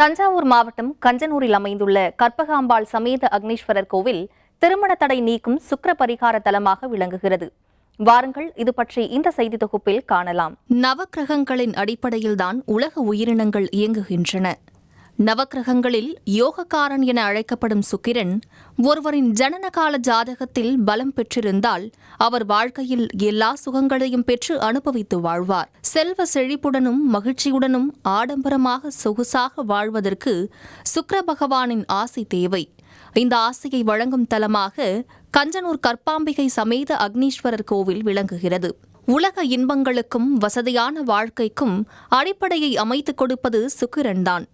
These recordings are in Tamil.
தஞ்சாவூர் மாவட்டம் கஞ்சனூரில் அமைந்துள்ள கற்பகாம்பாள் சமேத அக்னீஸ்வரர் கோவில் திருமண தடை நீக்கும் சுக்கர பரிகார தலமாக விளங்குகிறது. வாருங்கள் இது பற்றி இந்த செய்தி தொகுப்பில் காணலாம். நவக்கிரகங்களின் அடிப்படையில்தான் உலக உயிரினங்கள் இயங்குகின்றன. நவக்கிரகங்களில் யோகக்காரன் என அழைக்கப்படும் சுக்கிரன் ஒருவரின் ஜனனகால ஜாதகத்தில் பலம் பெற்றிருந்தால் அவர் வாழ்க்கையில் எல்லா சுகங்களையும் பெற்று அனுபவித்து வாழ்வார். செல்வ செழிப்புடனும் மகிழ்ச்சியுடனும் ஆடம்பரமாக சொகுசாக வாழ்வதற்கு சுக்கர பகவானின் ஆசை தேவை. இந்த ஆசையை வழங்கும் தலமாக கஞ்சனூர் கற்பாம்பிகை சமேத அக்னீஸ்வரர் கோவில் விளங்குகிறது. உலக இன்பங்களுக்கும் வசதியான வாழ்க்கைக்கும் அடிப்படையை அமைத்துக் கொடுப்பது சுக்கிரன்தான்.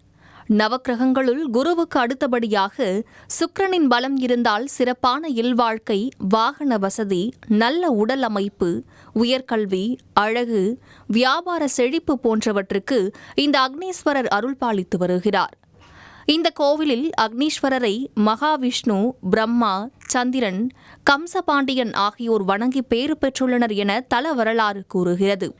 நவக்கிரகங்களுள் குருவுக்கு அடுத்தபடியாக சுக்கிரனின் பலம் இருந்தால் சிறப்பான இல்வாழ்க்கை வாகன வசதி நல்ல உடல் அமைப்பு உயர்கல்வி அழகு வியாபார செழிப்பு போன்றவற்றுக்கு இந்த அக்னீஸ்வரர் அருள் பாலித்து வருகிறார். இந்த கோவிலில் அக்னீஸ்வரரை மகாவிஷ்ணு பிரம்மா சந்திரன் கம்சபாண்டியன் ஆகியோர் வணங்கி பேறு பெற்றுள்ளனர் என தல வரலாறு கூறுகிறது.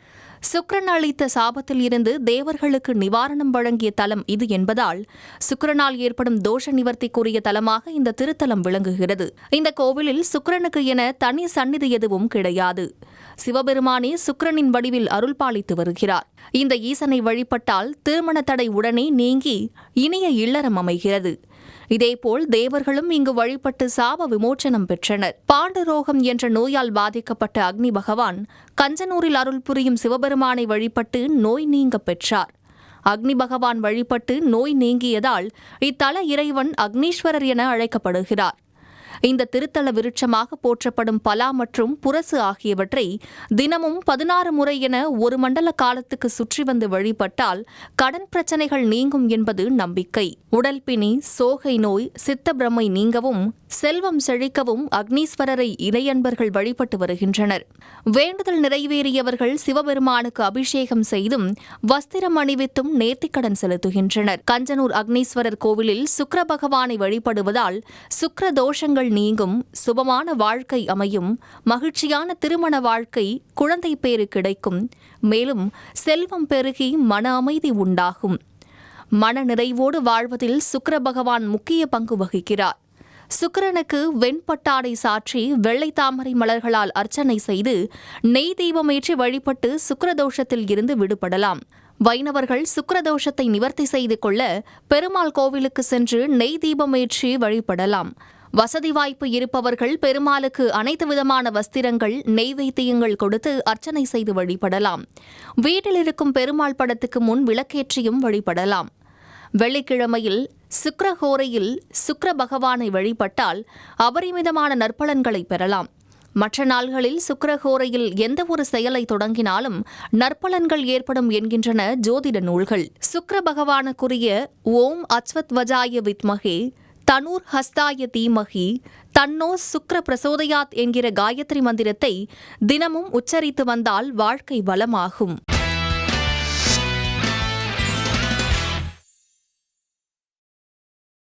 சுக்கரன் அளித்த சாபத்தில் இருந்து தேவர்களுக்கு நிவாரணம் வழங்கிய தலம் இது என்பதால் சுக்கிரனால் ஏற்படும் தோஷ நிவர்த்திக்குரிய தலமாக இந்த திருத்தலம் விளங்குகிறது. இந்த கோவிலில் சுக்கரனுக்கு என தனி சந்நிதி எதுவும் கிடையாது. சிவபெருமானே சுக்கிரனின் வடிவில் அருள் பாலித்து வருகிறார். இந்த ஈசனை வழிபட்டால் திருமண தடை உடனே நீங்கி இனிய இல்லறம் அமைகிறது. இதேபோல் தேவர்களும் இங்கு வழிபட்டு சாப விமோச்சனம் பெற்றனர். பாண்டரோகம் என்ற நோயால் பாதிக்கப்பட்ட அக்னி பகவான் கஞ்சனூரில் அருள் புரியும் சிவபெருமானை வழிபட்டு நோய் நீங்க பெற்றார். அக்னி பகவான் வழிபட்டு நோய் நீங்கியதால் இத்தல இறைவன் அக்னீஸ்வரர் என அழைக்கப்படுகிறார். இந்த திருத்தல விருட்சமாக போற்றப்படும் பலா மற்றும் புரசு ஆகியவற்றை தினமும் பதினாறு முறை என ஒரு மண்டல காலத்துக்கு சுற்றி வந்து வழிபட்டால் கடன் பிரச்சனைகள் நீங்கும் என்பது நம்பிக்கை. உடல் பிணி சோகை நோய் சித்த பிரமை நீங்கவும் செல்வம் செழிக்கவும் அக்னீஸ்வரரை இளையன்பர்கள் வழிபட்டு வருகின்றனர். வேண்டுதல் நிறைவேறியவர்கள் சிவபெருமானுக்கு அபிஷேகம் செய்தும் வஸ்திரம் அணிவித்தும் நேர்த்திக்கடன் செலுத்துகின்றனர். கஞ்சனூர் அக்னீஸ்வரர் கோவிலில் சுக்கர பகவானை வழிபடுவதால் சுக்கர தோஷங்கள் நீங்கும் சுபமான வாழ்க்கை அமையும் மகிழ்ச்சியான திருமண வாழ்க்கை குழந்தை பேறு கிடைக்கும். மேலும் செல்வம் பெருகி மன அமைதி உண்டாகும். மன நிறைவோடு வாழ்வதில் சுக்கர பகவான் முக்கிய பங்கு வகிக்கிறார். சுக்கிரனுக்கு வெண்பட்டாடை சாற்றி வெள்ளை தாமரை மலர்களால் அர்ச்சனை செய்து நெய் தீபமேற்றி வழிபட்டு சுக்கரதோஷத்தில் இருந்து விடுபடலாம். வைணவர்கள் சுக்கரதோஷத்தை நிவர்த்தி செய்து கொள்ள பெருமாள் கோவிலுக்கு சென்று நெய் தீபமேற்றி வழிபடலாம். வசதி வாய்ப்பு இருப்பவர்கள் பெருமாளுக்கு அனைத்து விதமான வஸ்திரங்கள் நெய்வேத்தியங்கள் கொடுத்து அர்ச்சனை செய்து வழிபடலாம். வீட்டில் இருக்கும் பெருமாள் படத்துக்கு முன் விளக்கேற்றியும் வழிபடலாம். வெள்ளிக்கிழமையில் சுக்ரஹோரையில் சுக்ர பகவானை வழிபட்டால் அபரிமிதமான நற்பலன்களை பெறலாம். மற்ற நாள்களில் சுக்ரஹோரையில் எந்த ஒரு செயலை தொடங்கினாலும் நற்பலன்கள் ஏற்படும் என்கின்றன ஜோதிட நூல்கள். சுக்ர பகவானுக்குரிய ஓம் அஸ்வத்வஜாய வித்மகே தனூர் ஹஸ்தாய தீமகி தன்னோ சுக்ர பிரசோதயாத் என்கிற காயத்ரி மந்திரத்தை தினமும் உச்சரித்து வந்தால் வாழ்க்கை வளமாகும்.